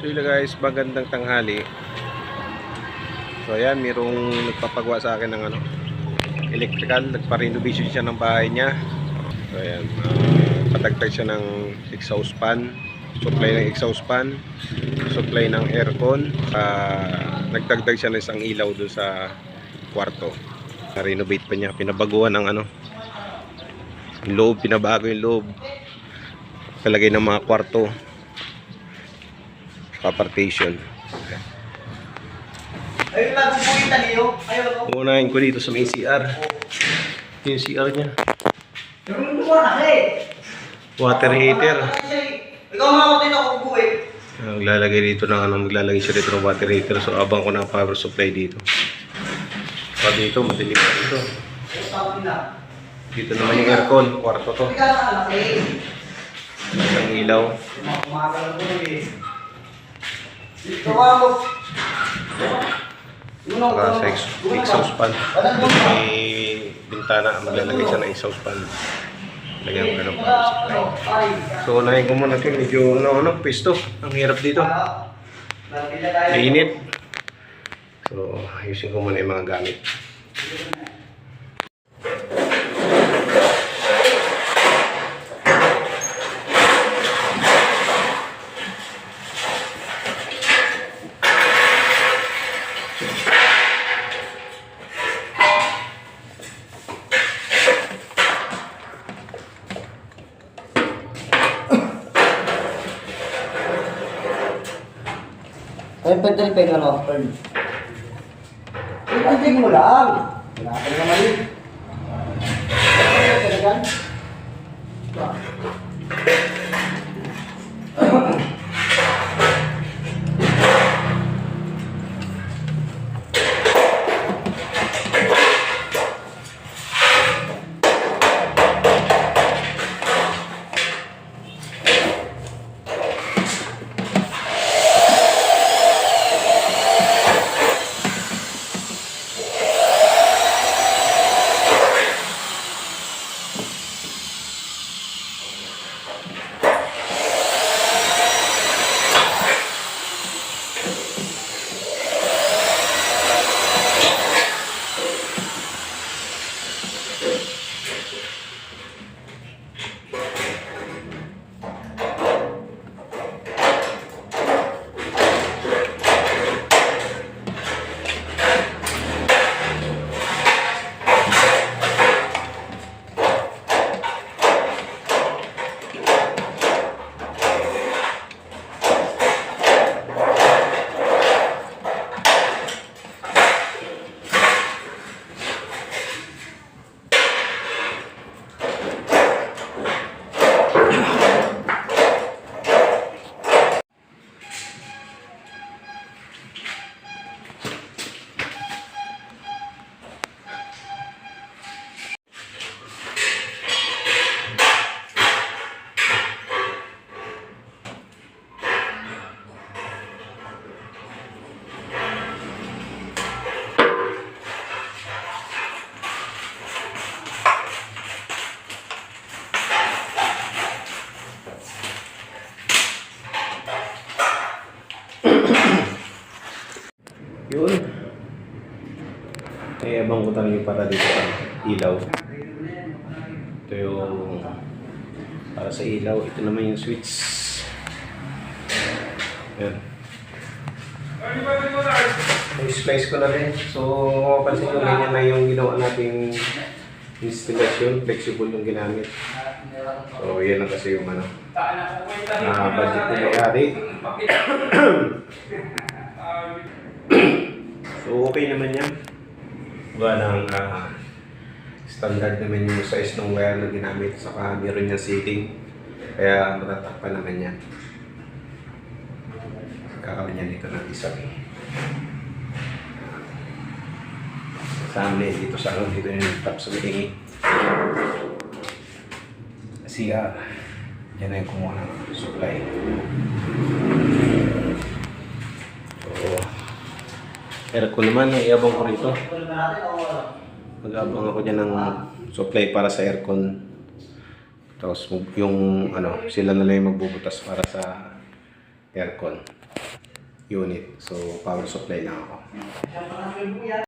So yun guys, magandang tanghali. So ayan, mayroong nagpapagawa sa akin ng ano, electrical, nagpa-renovation siya ng bahay niya. So ayan, uh, patagtag siya ng exhaust fan, supply ng exhaust fan, supply ng aircon, uh, nagdagdag siya ng isang ilaw doon sa kwarto. Na-renovate pa niya, pinabaguhan ng ano, yung loob, pinabago yung loob. Palagay ng mga kwarto, pa-partition. Ayun lang, bubuhin taliyo. Ayun ako. Unahin ko dito sa may CR. Yung CR niya. Yung luwa na eh. Water heater. Ikaw mga din ako bubuhin. Maglalagay dito ng ano, maglalagay siya dito ng water heater. So abang ko ng power supply dito. Pa dito, madilim pa dito. Dito naman yung aircon, kwarto to. Isang ilaw. Kumagal ko eh. Saka sa ex- exhaust. Dito may bintana, maglalagay siya ng exhaust fan. Lagyan ko ng power supply. So unahin ko muna ito, medyo ano, ano, pisto. Ang hirap dito. Mainit. So, ayusin ko muna yung mga gamit. Pwede rin ako, Pearl. Ipantig mo lang. Wala ka naman yun. Yun. Ay, abang ko talaga para dito sa ilaw. Ito yung para sa ilaw. Ito naman yung switch. Yan. I-splice ko na rin. So, mapapansin ko ganyan na yung ginawa nating installation. Flexible yung ginamit. So, yan lang kasi yung ano. na budget na may-ari. So, okay naman yan. Wala nang ah, standard naman yung size ng wire na ginamit. Saka meron niyang seating. Kaya matatakpan naman yan. Kakawin niya dito ng isa. Sa amin, dito sa akin, dito yung top sa bilingi. Kasi ah, yan yung kumuha ng supply. So, aircon naman, iabang ko rito. Mag-abang ako dyan ng supply para sa aircon. Tapos yung ano, sila na lang magbubutas para sa aircon. unit. So, power supply lang ako.